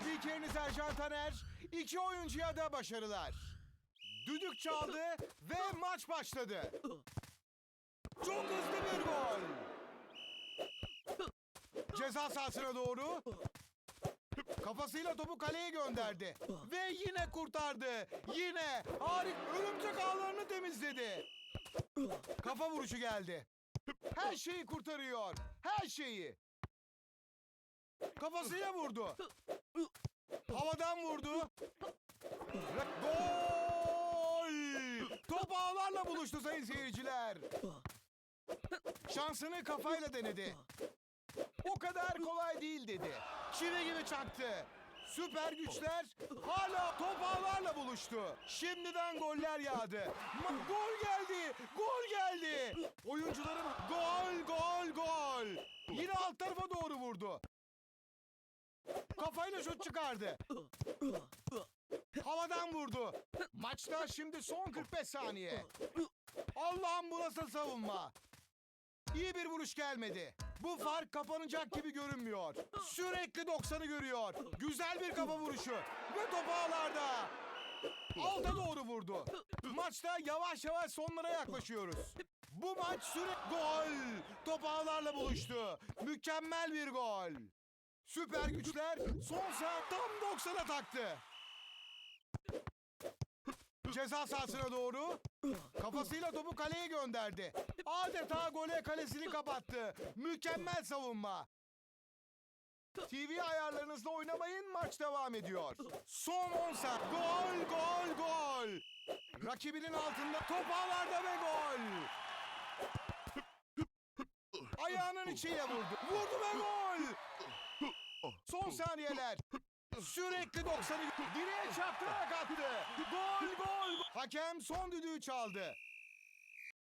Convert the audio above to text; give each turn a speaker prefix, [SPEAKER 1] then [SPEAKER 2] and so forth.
[SPEAKER 1] spikeriniz Ercan Taner. İki oyuncuya da başarılar. Düdük çaldı ve maç başladı. Çok hızlı bir gol. Ceza sahasına doğru. Kafasıyla topu kaleye gönderdi. Ve yine kurtardı. Yine harik örümcek ağlarını temizledi. Kafa vuruşu geldi. Her şeyi kurtarıyor. Her şeyi. Kafasıyla vurdu. Havadan vurdu. Ve gol! Top ağlarla buluştu sayın seyirciler. Şansını kafayla denedi. O kadar kolay değil dedi. Çivi gibi çaktı. Süper güçler hala top ağlarla buluştu. Şimdiden goller yağdı. Ma- gol geldi. Gol geldi. Oyuncuların gol gol gol. Yine alt tarafa doğru vurdu. Kafayla şut çıkardı. Havadan vurdu. Maçta şimdi son 45 saniye. Allah'ım bu nasıl savunma? İyi bir vuruş gelmedi. Bu fark kapanacak gibi görünmüyor. Sürekli 90'ı görüyor. Güzel bir kafa vuruşu. Ve top ağlarda. Alta doğru vurdu. Maçta yavaş yavaş sonlara yaklaşıyoruz. Bu maç süre... Gol! Top ağlarla buluştu. Mükemmel bir gol. Süper güçler son saat tam 90'a taktı. Ceza sahasına doğru kafasıyla topu kaleye gönderdi. Adeta gole kalesini kapattı. Mükemmel savunma. TV ayarlarınızla oynamayın maç devam ediyor. Son 10 saat. Gol gol gol. Rakibinin altında top ağlarda ve gol. Ayağının içiyle vurdu. Vurdu ve gol. Son saniyeler. Sürekli 90'ı direğe çarptırarak attı. Gol gol. Hakem son düdüğü çaldı.